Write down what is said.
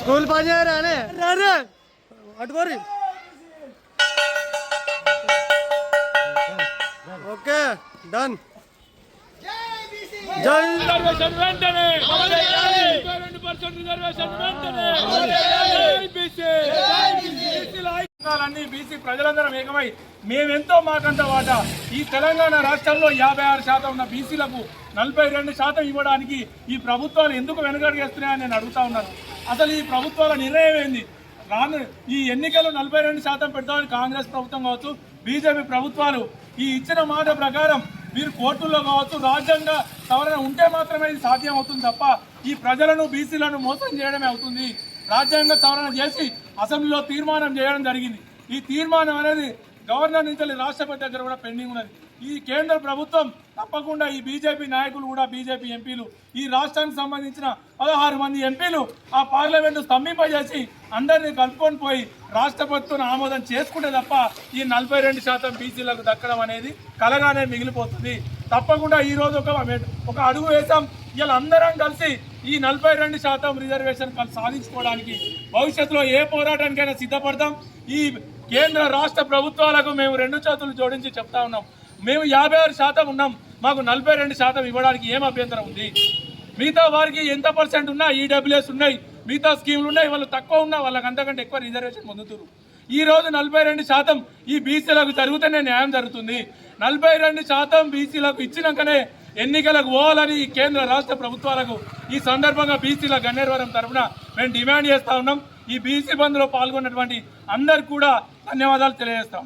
School పని చేయరా అనే? రే అటుకోరి ఓకే డన్. జై. రిజర్వేషన్ వెంటనే. రెండు పర్సెంట్ రిజర్వేషన్ వెంటనే. బీసీ అన్ని బీసీ ప్రజలందరం ఏకమై మేమెంతో మాకంత వాట. ఈ తెలంగాణ రాష్ట్రంలో యాభై ఆరు శాతం ఉన్న బీసీలకు నలభై రెండు శాతం ఇవ్వడానికి ఈ ప్రభుత్వాలు ఎందుకు వెనుకడుగేస్తున్నాయని నేను అడుగుతా ఉన్నాను. అసలు ఈ ప్రభుత్వాల నిర్ణయం ఏంది? రాను ఈ ఎన్నికలు నలభై రెండు శాతం పెడతామని కాంగ్రెస్ ప్రభుత్వం కావచ్చు బీజేపీ ప్రభుత్వాలు ఈ ఇచ్చిన మాట ప్రకారం మీరు కోర్టుల్లో కావచ్చు రాజ్యాంగ సవరణ ఉంటే మాత్రమే ఇది సాధ్యం అవుతుంది తప్ప ఈ ప్రజలను బీసీలను మోసం చేయడమే అవుతుంది. రాజ్యాంగ సవరణ చేసి అసెంబ్లీలో తీర్మానం చేయడం జరిగింది. ఈ తీర్మానం అనేది గవర్నర్ నుంచి రాష్ట్రపతి దగ్గర కూడా పెండింగ్ ఉన్నది. ఈ కేంద్ర ప్రభుత్వం తప్పకుండా ఈ బీజేపీ నాయకులు కూడా బీజేపీ ఎంపీలు ఈ రాష్ట్రానికి సంబంధించిన పదహారు మంది ఎంపీలు ఆ పార్లమెంటు స్తంభింపజేసి అందరినీ కలుపుకొని పోయి రాష్ట్రపతితో ఆమోదం చేసుకుంటే తప్ప ఈ నలభై రెండు శాతం బీసీలకు దక్కడం అనేది కలగానే మిగిలిపోతుంది. తప్పకుండా ఈ రోజు ఒక ఒక అడుగు వేసాం ఇలా అందరం కలిసి ఈ నలభై రెండు శాతం రిజర్వేషన్ సాధించుకోవడానికి భవిష్యత్తులో ఏ పోరాటానికైనా సిద్ధపడతాం ఈ కేంద్ర రాష్ట్ర ప్రభుత్వాలకు మేము రెండు చేతులు జోడించి చెప్తా ఉన్నాం. మేము యాభై ఆరు శాతం ఉన్నాం. మాకు నలభై రెండు శాతం ఇవ్వడానికి ఏం అభ్యంతరం ఉంది? మిగతా వారికి ఎంత పర్సెంట్ ఉన్నా ఈడబ్ల్యూఎస్ ఉన్నాయి. మిగతా స్కీములు ఉన్నాయి. వాళ్ళు తక్కువ ఉన్నా వాళ్ళకి అంతకంటే ఎక్కువ రిజర్వేషన్ పొందుతున్నారు ఈ రోజు నలభై రెండు శాతం ఈ బీసీలకు జరుగుతూనే న్యాయం జరుగుతుంది. నలభై రెండు శాతం బీసీలకు ఇచ్చినాకనే ఎన్నికలకు పోవాలని ఈ కేంద్ర రాష్ట్ర ప్రభుత్వాలకు ఈ సందర్భంగా బీసీల గన్నేరవరం తరఫున మేము డిమాండ్ చేస్తా ఉన్నాం. ఈ బీసీ బంద్లో పాల్గొన్నటువంటి అందరికి కూడా ధన్యవాదాలు తెలియజేస్తాం